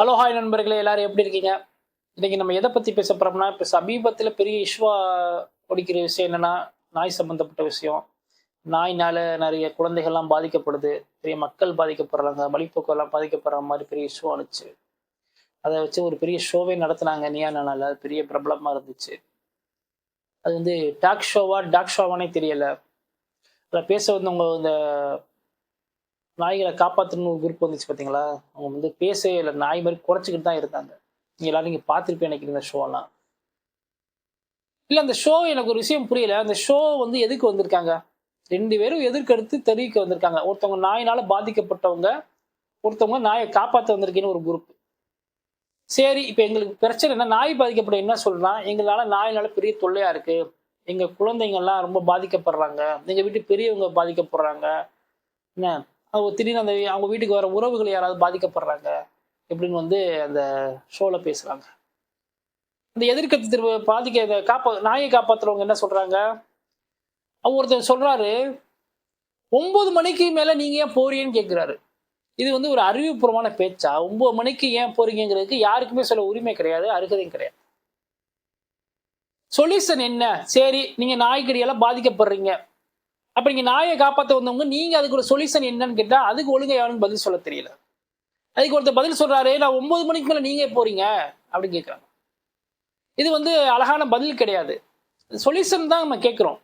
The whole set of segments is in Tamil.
ஹலோ ஹாய் நண்பர்களே எல்லாரும் எப்படி இருக்கீங்க? இன்னைக்கு நம்ம எதை பத்தி பேச போறோம்னா இப்போ சமீபத்தில் பெரிய இஷ்வா ஒடிக்கிற விஷயம் என்னன்னா நாய் சம்பந்தப்பட்ட விஷயம். நாய்னால நிறைய குழந்தைகள்லாம் பாதிக்கப்படுது. பெரிய மக்கள் பாதிக்கப்படுறாங்க வழிப்போக்கு எல்லாம் பாதிக்கப்படுற மாதிரி பெரிய இஷ்யூ ஆனிச்சு அதை வச்சு ஒரு பெரிய ஷோவே நடத்துனாங்க நியானால அது பெரிய பிரபலமா இருந்துச்சு. அது வந்து டாக் ஷோவா டாக் ஷோவானே தெரியல. அதில் பேச வந்தவங்க இந்த நாய்களை காப்பாற்றணும் ஒரு குரூப் வந்துச்சு பார்த்தீங்களா அவங்க வந்து பேசவே இல்லை. நாய் மாதிரி குறைச்சிக்கிட்டு தான் இருந்தாங்க. நீங்கள் எல்லாரும் நீங்கள் பார்த்துருப்பேன் எனக்கு இந்த ஷோலாம் இல்லை அந்த ஷோ எனக்கு ஒரு விஷயம் புரியல. அந்த ஷோ வந்து எதுக்கு வந்திருக்காங்க? ரெண்டு பேரும் எதிர்க்கடுத்து தெரிவிக்க வந்திருக்காங்க. ஒருத்தவங்க நாயினால பாதிக்கப்பட்டவங்க ஒருத்தவங்க நாயை காப்பாற்ற வந்திருக்கேன்னு ஒரு குரூப் சரி இப்போ எங்களுக்கு பிரச்சனை என்ன? நாய் பாதிக்கப்பட என்ன சொல்றான் எங்களால் நாயினால பெரிய தொல்லையா இருக்கு. எங்கள் குழந்தைங்கள்லாம் ரொம்ப பாதிக்கப்படுறாங்க. எங்கள் வீட்டு பெரியவங்க பாதிக்கப்படுறாங்க. என்ன? அவங்க திடீர்னு அந்த அவங்க வீட்டுக்கு வர உறவுகள் யாராவது பாதிக்கப்படுறாங்க எப்படின்னு வந்து அந்த ஷோவில் பேசுகிறாங்க இந்த எதிர்கட்சி திரும்ப பாதிக்க இதை காப்பா நாயை காப்பாத்துறவங்க என்ன சொல்கிறாங்க அவங்க ஒருத்தர் சொல்கிறாரு ஒம்பது மணிக்கு மேலே நீங்கள் ஏன் போறீங்கன்னு கேட்குறாரு இது வந்து ஒரு அறிவுபூர்வமான பேச்சா? ஒம்பது மணிக்கு ஏன் போறீங்கிறதுக்கு யாருக்குமே சொல்ல உரிமை கிடையாது அருகதையும் கிடையாது. சொல்யூஷன் என்ன? சரி நீங்கள் நாய்க்கடியெல்லாம் பாதிக்கப்படுறீங்க. அப்ப நீங்க நாயை காப்பாற்ற வந்தவங்க நீங்க அதுக்கு ஒரு சொல்யூஷன் என்னன்னு கேட்டா அதுக்கு ஒழுங்கா யாரும் பதில் சொல்ல தெரியல. அதுக்கு ஒருத்தர் பதில் சொல்றாரு நான் ஒன்பது மணிக்கு மேல நீங்க போறீங்க? அப்படின்னு கேட்குறாங்க இது வந்து அழகான பதில் கிடையாது. சொல்யூஷன் தான் நம்ம கேட்குறோம்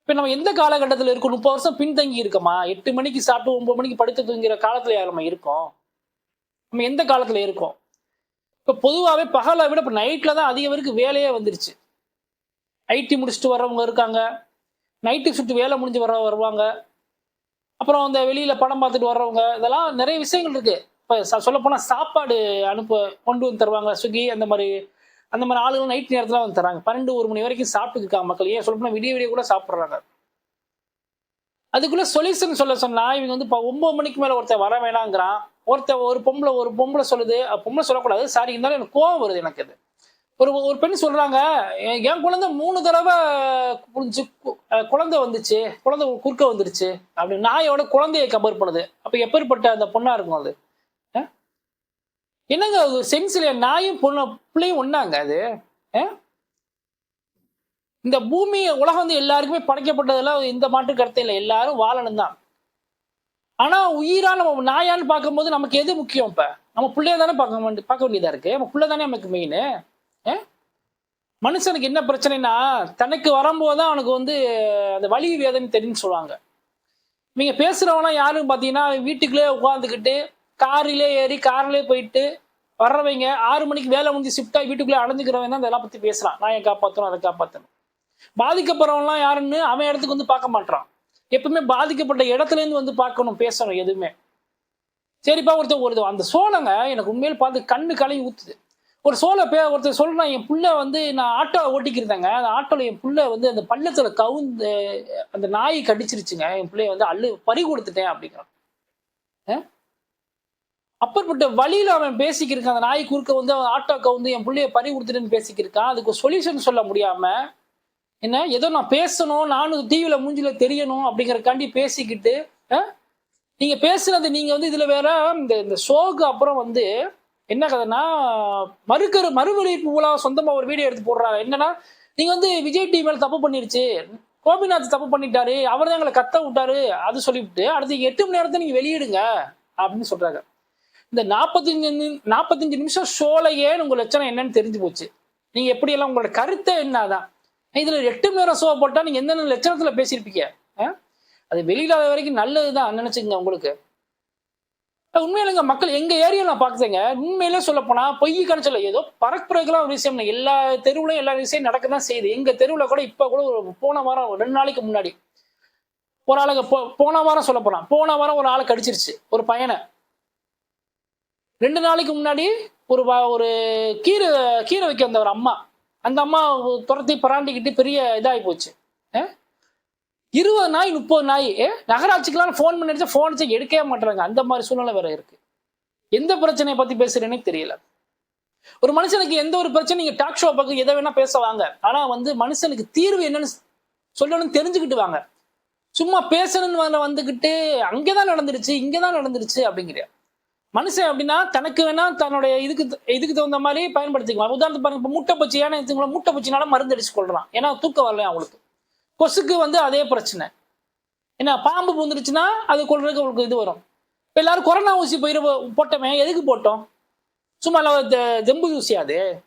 இப்போ நம்ம எந்த காலகட்டத்தில் இருக்கோம்? முப்பது வருஷம் பின்தங்கி இருக்கோமா? எட்டு மணிக்கு சாப்பிட்டு ஒன்பது மணிக்கு படுத்து தூங்குற காலத்தில் யார் நம்ம இருக்கோம்? நம்ம எந்த காலத்தில் இருக்கோம்? இப்போ பொதுவாகவே பகலை விட இப்போ நைட்டில் தான் அதிக பேருக்கு வேலையே வந்துருச்சு. ஐடி முடிச்சுட்டு வர்றவங்க இருக்காங்க. நைட்டு ஷிஃப்ட் வேலை முடிஞ்சு வர வருவாங்க. அப்புறம் அந்த வெளியில் படம் பார்த்துட்டு வர்றவங்க இதெல்லாம் நிறைய விஷயங்கள் இருக்குது இப்போ சொல்லப்போனால் சாப்பாடு அனுப்ப கொண்டு வந்து தருவாங்க. ஸ்விக்கி அந்த மாதிரி அந்த மாதிரி ஆளுகள் நைட் நேரத்தில் வந்து தராங்க. பன்னெண்டு ஒரு மணி வரைக்கும் சாப்பிட்டு இருக்காங்க மக்கள். ஏன் சொல்லப்போனால் விடிய விடிய கூட சாப்பிட்றாங்க. அதுக்குள்ளே சொல்யூஷன் சொல்ல சொன்னால் இவங்க வந்து இப்போ ஒம்பது மணிக்கு மேலே ஒருத்தன் வர வேணாங்கிறான். ஒருத்தன் ஒரு பொம்பளை ஒரு பொம்பளை சொல்லுது. பொம்பளை சொல்லக்கூடாது. சாரி இருந்தாலும் எனக்கு கோவம் வருது எனக்கு அது. ஒரு ஒரு பெண் சொல்றாங்க என் என் குழந்தை மூணு தடவை புரிஞ்சு குழந்தை வந்துச்சு குழந்தை குறுக்க வந்துருச்சு அப்படி நாயோட குழந்தையை கம்பேர் பண்ணுது. அப்ப எப்பேற்பட்ட அந்த பொண்ணா இருக்கும் அது? என்னங்க அது? சென்ஸ் இல்லையா? நாயும் பொண்ணு பிள்ளையும் ஒன்னாங்க அது? இந்த பூமி உலகம் வந்து எல்லாருக்குமே படைக்கப்பட்டதெல்லாம் இந்த மாற்று கருத்தை இல்லை. எல்லாரும் வாழணும் தான். ஆனா உயிரா நம்ம நாயான்னு பார்க்கும்போது நமக்கு எது முக்கியம் இப்ப? நம்ம பிள்ளைய தானே பார்க்க பார்க்க வேண்டியதா இருக்கு? நம்ம பிள்ளை தானே நமக்கு மெயின் மனுஷனுக்கு என்ன பிரச்சனைனா தனக்கு வரும்போது தான் அவனுக்கு வந்து அந்த வலி வேதனை தெரியும்னு சொல்லுவாங்க. இவங்க பேசுறவனா யாருன்னு பார்த்தீங்கன்னா வீட்டுக்குள்ளே உட்காந்துக்கிட்டு காரிலே ஏறி கார்லேயே போயிட்டு வர்றவங்க ஆறு மணிக்கு வேலை முடிஞ்சு ஷிஃப்டாக வீட்டுக்குள்ளே அடைஞ்சுக்கிறவங்க தான் அதெல்லாம் பற்றி பேசுகிறான் நான் என் காப்பாற்றணும் அதை காப்பாற்றணும் பாதிக்கப்படுறவன்லாம் யாருன்னு அவன் இடத்துக்கு வந்து பார்க்க மாட்டான் எப்பவுமே பாதிக்கப்பட்ட இடத்துலேருந்து வந்து பார்க்கணும் பேசணும் எதுவுமே. சரிப்பா ஒருத்தர் ஒரு அந்த சோளங்க எனக்கு உண்மையில் பார்த்து கண்ணு கலங்கி ஊத்துது. ஒரு சோழ பே ஒருத்தர் சொல்றான் என் புள்ள வந்து நான் ஆட்டோ ஓட்டிக்கிருந்தேங்க. அந்த ஆட்டோல என் புள்ள வந்து அந்த பள்ளத்துல கவுந்து அந்த நாய் கடிச்சிருச்சுங்க. என் பிள்ளைய வந்து அள்ளு பறி கொடுத்துட்டேன் அப்படிங்கிறான். அப்பப்பட்ட வழியில் வழியில அவன் பேசிக்கிருக்கான். அந்த நாய் குறுக்க வந்து அவன் ஆட்டோ கவுந்து என் பிள்ளைய பறி கொடுத்துட்டேன்னு பேசிக்கிருக்கான். அதுக்கு சொல்யூஷன் சொல்ல முடியாம என்ன ஏதோ நான் பேசணும் நானும் டிவியில மூஞ்சில தெரியணும் அப்படிங்கறக்காண்டி பேசிக்கிட்டு அஹ், நீங்க பேசுனது நீங்க வந்து இதுல வேற இந்த இந்த ஷோக்கு அப்புறம் வந்து என்ன கதைன்னா மறுக்கரு மறுவெளிப்பு மூலம் சொந்தமாக ஒரு வீடியோ எடுத்து போடுறாங்க. என்னன்னா நீங்கள் வந்து விஜய் டிவி தப்பு பண்ணிருச்சு. கோபிநாத் தப்பு பண்ணிட்டாரு. அவர் தான் எங்களை கத்த விட்டாரு. அது சொல்லிவிட்டு அடுத்து எட்டு மணி நேரத்தை நீங்கள் வெளியிடுங்க அப்படின்னு சொல்கிறாங்க இந்த நாற்பத்தஞ்சு நாற்பத்தஞ்சு நிமிஷம் ஷோலையே உங்கள் லட்சணம் என்னன்னு தெரிஞ்சு போச்சு. நீங்கள் எப்படியெல்லாம் உங்களோட கருத்தை என்னதான் இதில் எட்டு மணி நேரம் ஷோ போட்டால் நீங்கள் எந்தெந்த லட்சணத்தில் பேசியிருப்பீங்க? ஆ? அது வெளியிடாத வரைக்கும் நல்லதுதான் நினச்சிங்க உங்களுக்கு. உண்மையிலங்க மக்கள் எங்க ஏரியா நான் பார்த்தேங்க உண்மையிலே சொல்ல போனா பொய் கணிச்சல ஏதோ பரப்புறதுக்குலாம் ஒரு விஷயம் எல்லா தெருவுலையும் எல்லா விஷயம் நடக்க தான் செய்யுது. எங்க தெருவுல கூட இப்ப கூட ஒரு போன வாரம் ஒரு ரெண்டு நாளைக்கு முன்னாடி ஒரு ஆளுங்க போ- போன வாரம் சொல்ல போனா போன வாரம் ஒரு ஆளை கடிச்சிருச்சு ஒரு பையனை. ரெண்டு நாளைக்கு முன்னாடி ஒரு ஒரு கீரை கீரை வைக்க வந்த ஒரு அம்மா அந்த அம்மா துரத்தி பராண்டிக்கிட்டு பெரிய இதாகி போச்சு. இருபது நாய் முப்பது நாய். ஏ நகராட்சிக்கெல்லாம் ஃபோன் பண்ணிடுச்சு ஃபோன் அடிச்சு எடுக்கவே மாட்டாங்க அந்த மாதிரி சூழ்நிலை வேற இருக்கு. எந்த பிரச்சனையை பத்தி பேசுறேன்னே தெரியல. ஒரு மனுஷனுக்கு எந்த ஒரு பிரச்சனை நீங்க டாக் ஷோ பக்கம் எதை வேணா பேச வாங்க. ஆனா வந்து மனுஷனுக்கு தீர்வு என்னன்னு சொல்லணும்னு தெரிஞ்சுக்கிட்டு வாங்க. சும்மா பேசணும்னு வந்துக்கிட்டு அங்கேதான் நடந்துருச்சு இங்கேதான் நடந்துருச்சு அப்படிங்கிற. மனுஷன் அப்படின்னா தனக்கு வேணா தன்னுடைய இதுக்கு இதுக்கு தகுந்த மாதிரி பயன்படுத்திக்கலாம். உதாரணத்துக்கு பாருங்க இப்போ மூட்டை பூச்சி ஏன்னா இதுங்கள மூட்டை பூச்சினால மருந்து அடிச்சு கொள்றான் ஏன்னா தூக்கம் வரலையா அவங்களுக்கு? கொசுக்கு வந்து அதே பிரச்சனை. என்ன பாம்பு பூந்துருச்சுன்னா அது கொள்றதுக்கு அவளுக்கு இது வரும். இப்போ எல்லாரும் கொரோனா ஊசி போயிரு போட்டோமே எதுக்கு போட்டோம்? சும்மா இல்ல தெ- ஊசி அது?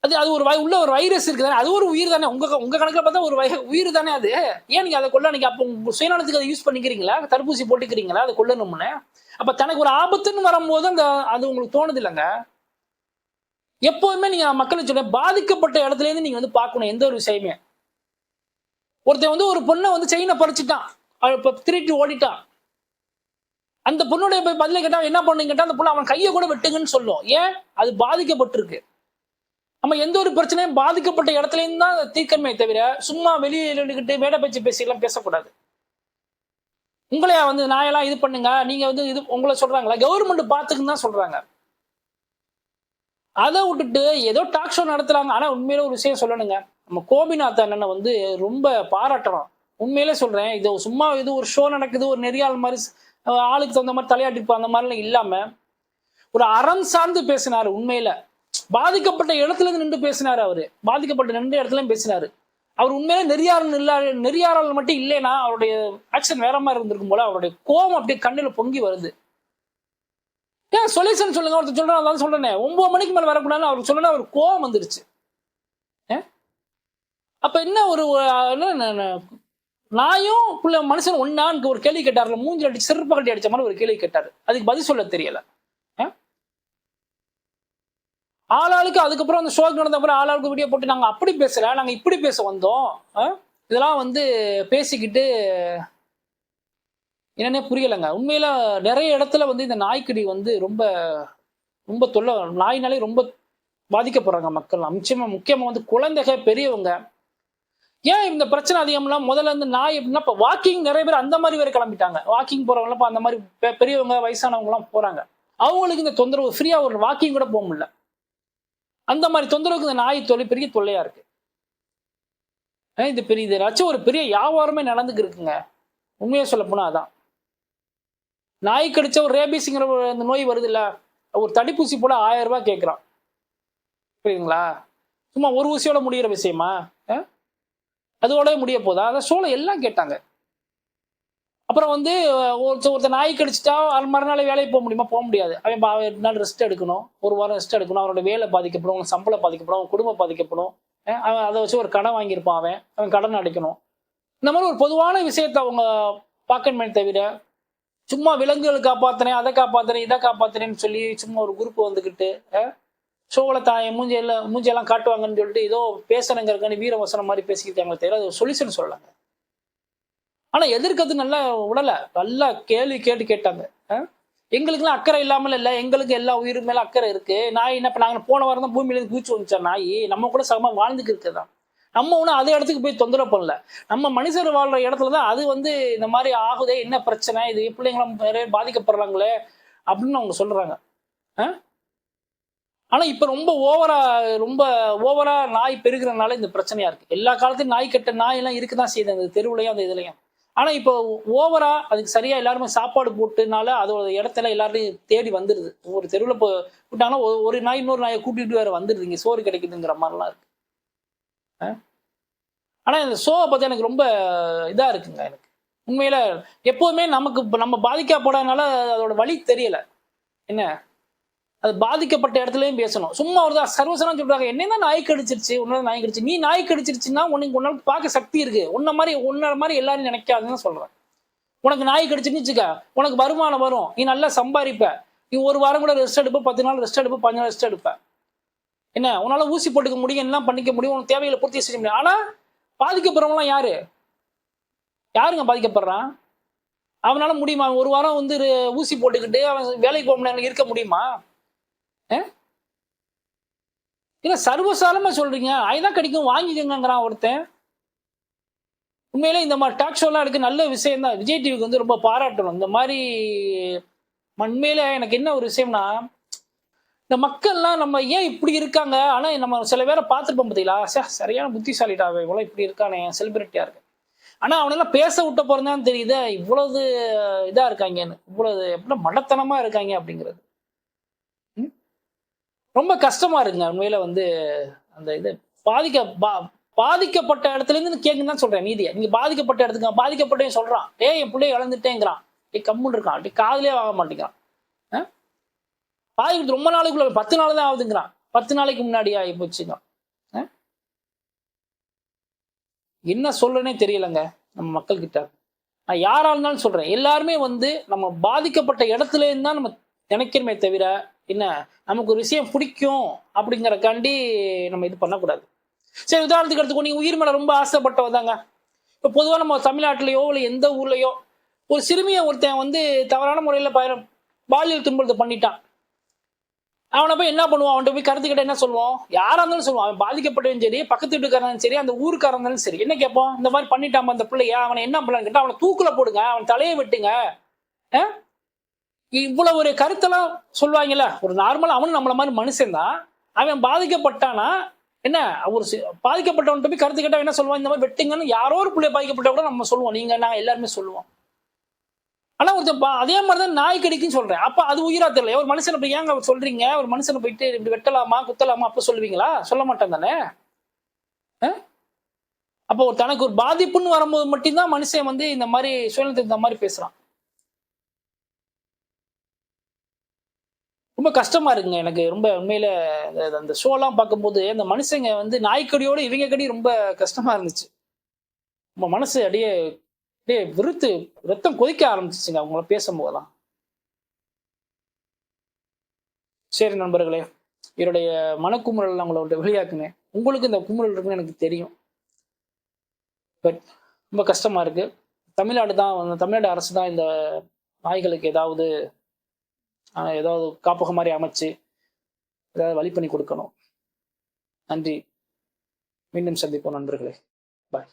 அது அது ஒரு வை- உள்ள ஒரு வைரஸ் இருக்குதானே? அது ஒரு உயிர் தானே? உங்க உங்க கணக்கில் பார்த்தா ஒரு வை- உயிர் தானே அது? ஏன் நீங்க அதை கொள்ள நீங்க அப்போ உங்க சுயநலத்துக்கு அதை யூஸ் பண்ணிக்கிறீங்களா? தடுப்பூசி போட்டுக்கிறீங்களா? அதை கொல்லணும்னு? அப்ப தனக்கு ஒரு ஆபத்துன்னு வரும்போது அந்த அது உங்களுக்கு தோணுது இல்லைங்க? எப்போதுமே நீங்க மக்களை சொல்ல பாதிக்கப்பட்ட இடத்துல இருந்து நீங்க வந்து பார்க்கணும் எந்த ஒரு விஷயமே. ஒருத்தன் வந்து ஒரு பொண்ணை வந்து செயினை பறிச்சுட்டான். அவள் இப்ப திருட்டு ஓடிட்டான். அந்த பொண்ணுடைய போய் பதில கேட்டா என்ன பண்ணுங்க கேட்டா அந்த பொண்ணு அவன் கையை கூட வெட்டுங்கன்னு சொல்லும். ஏன்? அது பாதிக்கப்பட்டிருக்கு. நம்ம எந்த ஒரு பிரச்சனையும் பாதிக்கப்பட்ட இடத்துல இருந்து தான் அதை தவிர சும்மா வெளியே நின்றுக்கிட்டு மேடை பேச்சு பேசி எல்லாம் பேசக்கூடாது. உங்களையா வந்து நான் எல்லாம் இது பண்ணுங்க நீங்க வந்து இது உங்களை சொல்றாங்களா? கவர்மெண்ட் பாத்துக்குன்னு தான் சொல்றாங்க. அதை விட்டுட்டு ஏதோ டாக் ஷோ நடத்துறாங்க. ஆனா உண்மையில ஒரு விஷயம் சொல்லணுங்க. நம்ம கோபிநாத் அண்ணனை வந்து ரொம்ப பாராட்டுறோம். உண்மையிலே சொல்றேன் இது சும்மா இது ஒரு ஷோ நடக்குது ஒரு நெறியாள் மாதிரி ஆளுக்கு தகுந்த மாதிரி தலையாட்டிப்பு அந்த மாதிரிலாம் இல்லாம ஒரு அறம் சார்ந்து பேசினாரு உண்மையில. பாதிக்கப்பட்ட இடத்துல இருந்து நின்று பேசினாரு அவரு. பாதிக்கப்பட்ட நின்ற இடத்துலயும் பேசினாரு. அவர் உண்மையிலே நெறியாளன் இல்லா நெறியாளர் மட்டும் இல்லைன்னா அவருடைய ஆக்ஷன் வேற மாதிரி இருந்திருக்கும் போல அவருடைய கோபம் அப்படியே கண்ணில் பொங்கி வருது. ஏன் சொல்யூஷன் சொல்லுங்க? ஒருத்தர் சொல்றேன் அதான் சொல்றேனே ஒன்பது மணிக்கு மேலே வரக்கூடாதுன்னு அவருக்கு சொல்லணும் அவர் கோவம் வந்துருச்சு. ஏன்? அப்ப என்ன ஒரு என்ன, நாயும் புள்ள மனுஷன் ஒன்னான்னு ஒரு கேள்வி கேட்டார்ல மூஞ்சில் அடிச்சு சிறப்பு கட்டி அடிச்ச மாதிரி ஒரு கேள்வி கேட்டார். அதுக்கு பதில் சொல்ல தெரியல. ஆளாளுக்கு அதுக்கப்புறம் அந்த ஷோக்கு நடந்த அப்புறம் ஆளாளுக்கு வீடியோ போட்டு நாங்க அப்படி பேசல நாங்க இப்படி பேச வந்தோம். ஆ? இதெல்லாம் வந்து பேசிக்கிட்டு என்னன்னே புரியலைங்க. உண்மையில நிறைய இடத்துல வந்து இந்த நாய்க்கடி வந்து ரொம்ப ரொம்ப தொல்லை நாயினாலே ரொம்ப பாதிக்கப்படுறாங்க மக்கள். நிச்சயமா முக்கியமா வந்து குழந்தைக பெரியவங்க. ஏன் இந்த பிரச்சனை அதிகம்லாம் முதல்ல வந்து நாய் எப்படின்னா இப்போ வாக்கிங் நிறைய பேர் அந்த மாதிரி வேற கிளம்பிட்டாங்க. வாக்கிங் போறவங்களாம் இப்போ அந்த மாதிரி பெ- பெரியவங்க வயசானவங்கலாம் போறாங்க. அவங்களுக்கு இந்த தொந்தரவு ஃப்ரீயா ஒரு வாக்கிங் கூட போக முடியல. அந்த மாதிரி தொந்தரவுக்கு இந்த நாய் தொல்லை பெரிய தொல்லையா இருக்கு. இது பெரிய இதாச்சும் ஒரு பெரிய வியாபாரமே நடந்துக்கு இருக்குங்க உண்மையா சொல்ல போனா அதான். நாய் கடிச்ச ஒரு ரேபிஸுங்கிற ஒரு அந்த நோய் வருது இல்லை ஒரு தடுப்பூசி போல ஆயிரம் ரூபாய் கேட்குறான் புரியுதுங்களா? சும்மா ஒரு ஊசியோட முடிகிற விஷயமா? அஹ்? அதோட முடிய போதா? அதான் சோளம் எல்லாம் கேட்டாங்க. அப்புறம் வந்து அஹ், ஒருத்த ஒருத்தர் நாய் கடிச்சிட்டா அது மறுநாள் வேலைக்கு போக முடியுமா? போக முடியாது. அவன் ரெண்டு நாள் ரெஸ்ட் எடுக்கணும். ஒரு வாரம் ரெஸ்ட் எடுக்கணும். அவனோட வேலை பாதிக்கப்படும் அவன் சம்பளம் பாதிக்கப்படும் அவன் குடும்பம் பாதிக்கப்படும். அவன் அதை வச்சு ஒரு கடன் வாங்கியிருப்பான் அவன். அவன் கடன் அடைக்கணும். இந்த மாதிரி ஒரு பொதுவான விஷயத்த அவங்க பார்க்கணுமே தவிர சும்மா விலங்குகள் காப்பாத்தினேன் அதை காப்பாத்துறேன் இதை காப்பாத்தினேன்னு சொல்லி சும்மா ஒரு குரூப் வந்துக்கிட்டு சோழ தாயை மூஞ்சியெல்லாம் காட்டுவாங்கன்னு சொல்லிட்டு ஏதோ பேசுறங்கிறக்காண்டி வீரவசனம் மாதிரி பேசிக்கிட்டாங்களே தவிர அது சொல்யூஷன் சொல்லலாங்க ஆனா எதிர்க்கிறது நல்லா உடலை நல்லா கேள்வி கேட்டு கேட்டாங்க எங்களுக்குலாம் அக்கறை இல்லாமல் இல்லை எங்களுக்கு எல்லா உயிரும் மேல அக்கறை இருக்கு. நாய் என்ன இப்போ நாங்கள் போன வாரம் தான் பூமியிலேருந்து பூச்சி வந்துச்சா நாய்? நம்ம கூட சமமா வாழ்ந்துக்கு இருக்குதான் நம்ம ஒன்றும் அதே இடத்துக்கு போய் தொந்தரவு பண்ணல. நம்ம மனுஷர் வாழ்ற இடத்துல தான் அது வந்து இந்த மாதிரி ஆகுதே என்ன பிரச்சனை இது பிள்ளைங்களும் நிறைய பாதிக்கப்படுறாங்களே அப்படின்னு அவங்க சொல்றாங்க. ஆனால் இப்போ ரொம்ப ஓவரா ரொம்ப ஓவரா நாய் பெருகிறனால இந்த பிரச்சனையா இருக்கு. எல்லா காலத்தையும் நாய் கட்ட நாய் எல்லாம் இருக்குதான் செய்யுது அந்த தெருவுலையும் அந்த இதுலையும். ஆனால் இப்போ ஓவரா அதுக்கு சரியா எல்லாருமே சாப்பாடு போட்டுனால அதோட இடத்துல எல்லாரையும் தேடி வந்துடுது ஒரு தெருவில் போ விட்டாங்கன்னா ஒரு- ஒரு நாய் இன்னொரு நாயை கூட்டிட்டு வேற வந்துடுது இங்கே சோறு கிடைக்குதுங்கிற மாதிரிலாம் இருக்கு. ஆனால் இந்த ஷோவை பற்றி எனக்கு ரொம்ப இதாக இருக்குங்க எனக்கு. உண்மையில் எப்போதுமே நமக்கு இப்ப நம்ம பாதிக்கப்படாதனால அதோட வழி தெரியல. என்ன? அது பாதிக்கப்பட்ட இடத்துலையும் பேசணும். சும்மா ஒரு சர்வசனம் சொல்றாங்க என்ன நாய் கடிச்சிருச்சு உன்னால நாய் கடிச்சு நீ நாய் கடிச்சிருச்சுன்னா உனக்கு உன்னால பார்க்க சக்தி இருக்கு. உன்ன மாதிரி உன்னோட மாதிரி எல்லாரும் நினைக்காதுன்னு சொல்றேன். உனக்கு நாய் கடிச்சுன்னு வச்சுக்க உனக்கு வருமானம் வரும். நீ நல்லா சம்பாதிப்ப. நீ ஒரு வாரம் கூட ரெஸ்ட் எடுப்ப பத்து நாள் ரெஸ்ட் எடுப்ப பதினஞ்சு நாள் ரெஸ்ட் எடுப்பேன் என்ன? உன்னால் ஊசி போட்டுக்க முடியும் என்ன பண்ணிக்க முடியும். உனக்கு தேவைகளை பூர்த்தி செய்ய முடியும். ஆனால் பாதிக்கப்படுறவங்களாம் யாரு? யாருங்க பாதிக்கப்படுறான் அவனால முடியுமா? ஒரு வாரம் வந்து ஊசி போட்டுக்கிட்டு அவன் வேலைக்கு போக முடியாது இருக்க முடியுமா? இல்லை சர்வசாலமாக சொல்றீங்க. ஐதான் கிடைக்கும். வாங்கிக்கங்கிறான் ஒருத்தன். உண்மையிலே இந்த மாதிரி டாக் ஷோலாம் இருக்கு நல்ல விஷயம் தான் விஜய் டிவிக்கு வந்து ரொம்ப பாராட்டணும். இந்த மாதிரி உண்மையில எனக்கு என்ன ஒரு விஷயம்னா இந்த மக்கள்லாம் நம்ம ஏன் இப்படி இருக்காங்க? ஆனால் நம்ம சில பேரை பார்த்துருப்போம் பார்த்தீங்களா சே சரியான புத்திசாலிடா இவ்வளோ இப்படி இருக்கானே செலிபிரிட்டியாக இருக்கு. ஆனால் அவனெல்லாம் பேச விட்ட போகிறதான் தெரியுது இவ்வளவு இதாக இருக்காங்கன்னு. இவ்வளவு எப்படி மடத்தனமாக இருக்காங்க அப்படிங்கிறது. ம்? ரொம்ப கஷ்டமாக இருக்குங்க. உண்மையில் வந்து அந்த இது பாதிக்க பா- பாதிக்கப்பட்ட இடத்துலேருந்து கேட்குன்னு தான் சொல்கிறேன் நீதியை நீங்கள் பாதிக்கப்பட்ட இடத்துக்கு பாதிக்கப்பட்டேன்னு சொல்கிறான் டே என் பிள்ளைய இழந்துட்டேங்கிறான். டே கம்முன்னு இருக்கான். அப்படி காதலே வாங்க மாட்டேங்கிறான். பாதிக்கிறது ரொம்ப நாளைக்குள்ள பத்து நாள் தான் ஆகுதுங்கிறான். பத்து நாளைக்கு முன்னாடி ஆகி போச்சுங்க என்ன சொல்றேனே தெரியலங்க. நம்ம மக்கள் கிட்ட நான் யாரா இருந்தாலும் சொல்றேன். எல்லாருமே வந்து நம்ம பாதிக்கப்பட்ட இடத்துல இருந்தா நம்ம நினைக்கிறமே தவிர என்ன நமக்கு ஒரு விஷயம் பிடிக்கும் அப்படிங்கறக்காண்டி நம்ம இது பண்ணக்கூடாது. சரி உதாரணத்துக்கு எடுத்துக்கோ நீங்க உயிர் மேலே ரொம்ப ஆசைப்பட்டவதாங்க இப்போ பொதுவாக நம்ம தமிழ்நாட்டிலையோ இல்லை எந்த ஊர்லையோ ஒரு சிறுமியை ஒருத்தன் வந்து தவறான முறையில் பயணம் பாலியல் துன்பத்தை பண்ணிட்டான். அவனை போய் என்ன பண்ணுவான்? அவன்கிட்ட போய் கருத்துக்கிட்ட என்ன சொல்லுவோம் யாரா இருந்தாலும் சொல்லுவான். அவன் பாதிக்கப்பட்டவன் சரி பக்கத்து வீட்டுக்காரன் சரி அந்த ஊருக்காரன் இருந்தாலும் சரி. என்ன கேட்போம் இந்த மாதிரி பண்ணிட்டான் அந்த பிள்ளைய. அவனை என்ன பண்ணலான்னு கேட்டா அவனை தூக்குல போடுங்க. அவன் தலையை வெட்டுங்க. இவ்வளவு ஒரு கருத்தெல்லாம் சொல்லுவாங்கல்ல. ஒரு நார்மலா அவனும் நம்மள மாதிரி மனுஷன் தான். அவன் பாதிக்கப்பட்டானா? என்ன? ஒரு பாதிக்கப்பட்டவன்ட்டு போய் கருத்து என்ன சொல்லுவான்? இந்த மாதிரி வெட்டுங்கன்னு யாரோ ஒரு பிள்ளை பாதிக்கப்பட்ட கூட நம்ம சொல்லுவோம். நீங்க நான் எல்லாருமே சொல்லுவோம். ஆனா ஒருத்தர் அதே அதே மாதிரிதான் நாய் கடிக்குன்னு சொல்றேன். அப்ப அது உயிரா தெரியல. ஒரு மனுஷனை போய் ஏங்க சொல்றீங்க? ஒரு மனுஷனை போயிட்டு இப்படி வெட்டலாமா குத்தலாமா அப்ப சொல்லுவீங்களா? சொல்ல மாட்டேன் தானே? அப்போ ஒரு தனக்கு ஒரு பாதிப்புன்னு வரும்போது மட்டும்தான் மனுஷன் வந்து இந்த மாதிரி சூழ்நிலை இந்த மாதிரி பேசுறான். ரொம்ப கஷ்டமா இருக்குங்க எனக்கு. ரொம்ப உண்மையில அந்த- அந்த ஷோலாம் பார்க்கும்போது அந்த மனுஷங்க வந்து நாய்க்கடியோட இவங்க கடி ரொம்ப கஷ்டமா இருந்துச்சு. நம்ம மனசு அப்படியே டே விருத்து ரத்தம் கொதிக்க ஆரம்பிச்சிச்சுங்க அவங்கள பேசும்போதெல்லாம். சரி நண்பர்களே என்னுடைய மனக்குமுறல் அவங்களோட உங்களோட வெளியாக்குனேன். உங்களுக்கு இந்த குமுறல் இருக்குன்னு எனக்கு தெரியும். பட் ரொம்ப கஷ்டமா இருக்கு. தமிழ்நாடு தான் தமிழ்நாடு அரசு தான் இந்த நாய்களுக்கு ஏதாவது ஏதாவது காப்பகம் மாதிரி அமைச்சு ஏதாவது வழி பண்ணி கொடுக்கணும். நன்றி. மீண்டும் சந்திப்போம் நண்பர்களே. பாய்